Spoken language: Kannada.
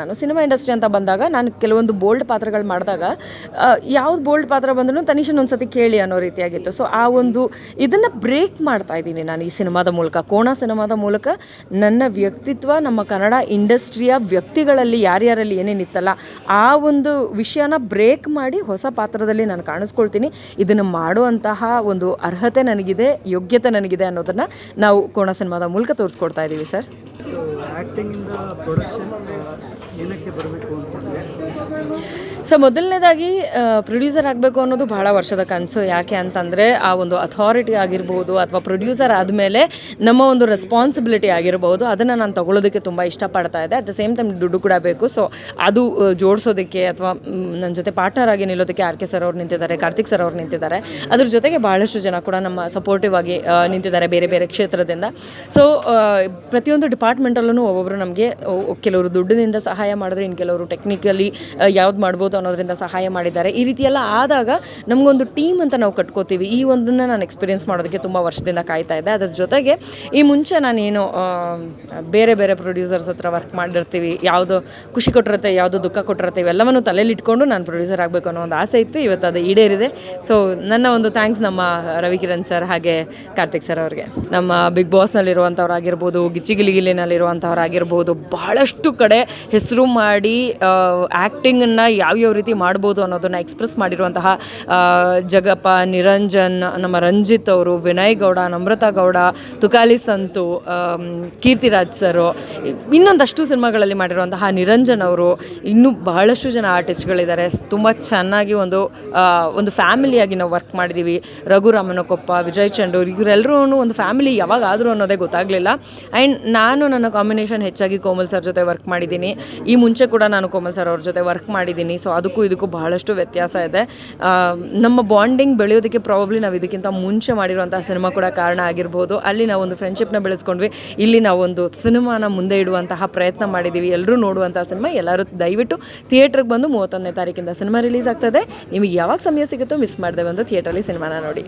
ನಾನು ಸಿನಿಮಾ ಇಂಡಸ್ಟ್ರಿ ಅಂತ ಬಂದಾಗ ನಾನು ಕೆಲವೊಂದು ಬೋಲ್ಡ್ ಪಾತ್ರಗಳು ಮಾಡಿದಾಗ ಯಾವ್ದು ಬೋಲ್ಡ್ ಪಾತ್ರ ಬಂದರೂ ತನಿಷನ್ ಒಂದು ಸತಿ ಕೇಳಿ ಅನ್ನೋ ರೀತಿಯಾಗಿತ್ತು. ಸೊ ಆ ಒಂದು ಇದನ್ನು ಬ್ರೇಕ್ ಮಾಡ್ತಾ ಇದ್ದೀನಿ ನಾನು ಈ ಸಿನಿಮಾದ ಮೂಲಕ. ಕೋಣ ಸಿನಿಮಾದ ಮೂಲಕ ನನ್ನ ವ್ಯಕ್ತಿತ್ವ, ನಮ್ಮ ಕನ್ನಡ ಇಂಡಸ್ಟ್ರಿಯ ವ್ಯಕ್ತಿಗಳಲ್ಲಿ ಯಾರ್ಯಾರಲ್ಲಿ ಏನೇನಿತ್ತಲ್ಲ ಆ ಒಂದು ವಿಷಯನ ಬ್ರೇಕ್ ಮಾಡಿ ಹೊಸ ಪಾತ್ರದಲ್ಲಿ ನಾನು ಕಾಣಿಸ್ಕೊಳ್ತೀನಿ. ಇದನ್ನು ಮಾಡುವಂತಹ ಒಂದು ಅರ್ಹತೆ ನನಗಿದೆ, ಯೋಗ್ಯತೆ ನನಗಿದೆ ಅನ್ನೋದನ್ನು ನಾವು ಕೋಣ ಸಿನಿಮಾದ ಮೂಲಕ ತೋರಿಸ್ಕೊಡ್ತಾ ಇದ್ದೀವಿ ಸರ್. ಆ್ಯಕ್ಟಿಂಗಿಂದ ಪ್ರೊಡಕ್ಷನ್ ಏನಕ್ಕೆ ಬರಬೇಕು ಅಂತಂದರೆ ಸೊ ಮೊದಲನೇದಾಗಿ ಪ್ರೊಡ್ಯೂಸರ್ ಆಗಬೇಕು ಅನ್ನೋದು ಬಹಳ ವರ್ಷದ ಕನಸು. ಯಾಕೆ ಅಂತಂದರೆ, ಆ ಒಂದು ಅಥಾರಿಟಿ ಆಗಿರ್ಬೋದು ಅಥವಾ ಪ್ರೊಡ್ಯೂಸರ್ ಆದಮೇಲೆ ನಮ್ಮ ಒಂದು ರೆಸ್ಪಾನ್ಸಿಬಿಲಿಟಿ ಆಗಿರ್ಬೋದು, ಅದನ್ನು ನಾನು ತಗೊಳ್ಳೋದಕ್ಕೆ ತುಂಬ ಇಷ್ಟಪಡ್ತಾ ಇದ್ದೆ. ಅಟ್ ದ ಸೇಮ್ ಟೈಮ್ ದುಡ್ಡು ಕೂಡ ಬೇಕು. ಸೊ ಅದು ಜೋಡಿಸೋದಕ್ಕೆ ಅಥವಾ ನನ್ನ ಜೊತೆ ಪಾರ್ಟ್ನರ್ ಆಗಿ ನಿಲ್ಲೋದಕ್ಕೆ ಆರ್ ಕೆ ಸರ್ ಅವ್ರು ನಿಂತಿದ್ದಾರೆ, ಕಾರ್ತಿಕ್ ಸರ್ ಅವ್ರು ನಿಂತಿದ್ದಾರೆ. ಅದ್ರ ಜೊತೆಗೆ ಭಾಳಷ್ಟು ಜನ ಕೂಡ ನಮ್ಮ ಸಪೋರ್ಟಿವ್ ಆಗಿ ನಿಂತಿದ್ದಾರೆ ಬೇರೆ ಬೇರೆ ಕ್ಷೇತ್ರದಿಂದ. ಸೊ ಪ್ರತಿಯೊಂದು ಡಿಪಾರ್ಟ್ಮೆಂಟಲ್ಲೂ ಒಬ್ಬೊಬ್ಬರು ನಮಗೆ ಕೆಲವರು ದುಡ್ಡಿನಿಂದ ಸಹಾಯ ಮಾಡಿದ್ರೆ ಇನ್ನು ಕೆಲವರು ಟೆಕ್ನಿಕಲಿ ಯಾವ್ದು ಮಾಡ್ಬೋದು ಅನ್ನೋದರಿಂದ ಸಹಾಯ ಮಾಡಿದ್ದಾರೆ. ಈ ರೀತಿ ಎಲ್ಲ ಆದಾಗ ನಮಗೊಂದು ಟೀಮ್ ಅಂತ ನಾವು ಕಟ್ಕೋತೀವಿ. ಈ ಒಂದನ್ನು ನಾನು ಎಕ್ಸ್ಪೀರಿಯೆನ್ಸ್ ಮಾಡೋದಕ್ಕೆ ತುಂಬ ವರ್ಷದಿಂದ ಕಾಯ್ತಾ ಇದ್ದೆ. ಅದ್ರ ಜೊತೆಗೆ ಈ ಮುಂಚೆ ನಾನೇನು ಬೇರೆ ಬೇರೆ ಪ್ರೊಡ್ಯೂಸರ್ಸ್ ಹತ್ರ ವರ್ಕ್ ಮಾಡಿರ್ತೀವಿ. ಯಾವುದು ಖುಷಿ ಕೊಟ್ಟಿರುತ್ತೆ, ಯಾವುದು ದುಃಖ ಕೊಟ್ಟಿರುತ್ತೆ, ಇವೆಲ್ಲವನ್ನು ತಲೆಯಲ್ಲಿ ಇಟ್ಕೊಂಡು ನಾನು ಪ್ರೊಡ್ಯೂಸರ್ ಆಗಬೇಕು ಅನ್ನೋ ಒಂದು ಆಸೆ ಇತ್ತು. ಇವತ್ತು ಅದು ಈಡೇರಿದೆ. ಸೊ ನನ್ನ ಒಂದು ಥ್ಯಾಂಕ್ಸ್ ನಮ್ಮ ರವಿಕಿರಣ್ ಸರ್ ಹಾಗೆ ಕಾರ್ತಿಕ್ ಸರ್ ಅವ್ರಿಗೆ. ನಮ್ಮ ಬಿಗ್ ಬಾಸ್ನಲ್ಲಿರುವಂಥವ್ರಾಗಿರ್ಬೋದು ಗಿಚ್ಚಿಗಿಲಿಗಿಲಿನಲ್ಲಿರುವಂಥವ್ರಾಗಿರ್ಬೋದು ಬಹಳಷ್ಟು ಕಡೆ ಹೆಸರು ಮಾಡಿ ಆ್ಯಕ್ಟಿಂಗನ್ನು ಯಾವ್ಯಾವ ರೀತಿ ಮಾಡ್ಬೋದು ಅನ್ನೋದನ್ನು ಎಕ್ಸ್ಪ್ರೆಸ್ ಮಾಡಿರುವಂತಹ ಜಗಪ್ಪ, ನಿರಂಜನ್, ನಮ್ಮ ರಂಜಿತ್ ಅವರು, ವಿನಯ್ ಗೌಡ, ನಮ್ರತಾ ಗೌಡ, ತುಕಾಲಿ ಸಂತು ಕೀರ್ತಿರಾಜ್ ಸರು, ಇನ್ನೊಂದಷ್ಟು ಸಿನಿಮಾಗಳಲ್ಲಿ ಮಾಡಿರುವಂತಹ ನಿರಂಜನ್ ಅವರು, ಇನ್ನೂ ಬಹಳಷ್ಟು ಜನ ಆರ್ಟಿಸ್ಟ್ಗಳಿದ್ದಾರೆ. ತುಂಬ ಚೆನ್ನಾಗಿ ಒಂದು ಒಂದು ಫ್ಯಾಮಿಲಿಯಾಗಿ ನಾವು ವರ್ಕ್ ಮಾಡಿದ್ದೀವಿ. ರಘುರಾಮನಕೊಪ್ಪ ವಿಜಯ್ ಚಂಡೂರ್ ಇವರೆಲ್ಲರೂ ಒಂದು ಫ್ಯಾಮಿಲಿ ಯಾವಾಗಾದರೂ ಅನ್ನೋದೇ ಗೊತ್ತಾಗಲಿಲ್ಲ. ಆ್ಯಂಡ್ ನಾನು ನನ್ನ ಕಾಂಬಿನೇಷನ್ ಹೆಚ್ಚಾಗಿ ಕೋಮಲ್ ಸರ್ ಜೊತೆ ವರ್ಕ್ ಮಾಡಿದ್ದೀನಿ. ಈ ಮುಂಚೆ ಕೂಡ ನಾನು ಕೋಮಲ್ ಸರ್ ಅವ್ರ ಜೊತೆ ವರ್ಕ್ ಮಾಡಿದ್ದೀನಿ. ಸೊ ಅದಕ್ಕೂ ಇದಕ್ಕೂ ಬಹಳಷ್ಟು ವ್ಯತ್ಯಾಸ ಇದೆ. ನಮ್ಮ ಬಾಂಡಿಂಗ್ ಬೆಳೆಯೋದಕ್ಕೆ ಪ್ರಾಬಬ್ಲಿ ನಾವು ಇದಕ್ಕಿಂತ ಮುಂಚೆ ಮಾಡಿರುವಂಥ ಸಿನಿಮಾ ಕೂಡ ಕಾರಣ ಆಗಿರ್ಬೋದು. ಅಲ್ಲಿ ನಾವು ಒಂದು ಫ್ರೆಂಡ್ಶಿಪ್ನ ಬೆಳೆಸ್ಕೊಂಡ್ವಿ. ಇಲ್ಲಿ ನಾವು ಒಂದು ಸಿನಿಮಾನ ಮುಂದೆ ಇಡುವಂತಹ ಪ್ರಯತ್ನ ಮಾಡಿದ್ದೀವಿ ಎಲ್ಲರೂ ನೋಡುವಂಥ ಸಿನಿಮಾ ಎಲ್ಲರೂ ದಯವಿಟ್ಟು ಥಿಯೇಟ್ರಿಗೆ ಬಂದು ಮೂವತ್ತೊಂದನೇ ತಾರೀಕಿಂದ ಸಿನಿಮಾ ರಿಲೀಸ್ ಆಗ್ತದೆ. ನಿಮಗೆ ಯಾವಾಗ ಸಮಯ ಸಿಗುತ್ತೋ ಮಿಸ್ ಮಾಡಿದೆ ಬಂದು ಥಿಯೇಟ್ರಲ್ಲಿ ಸಿನಿಮಾನ ನೋಡಿ.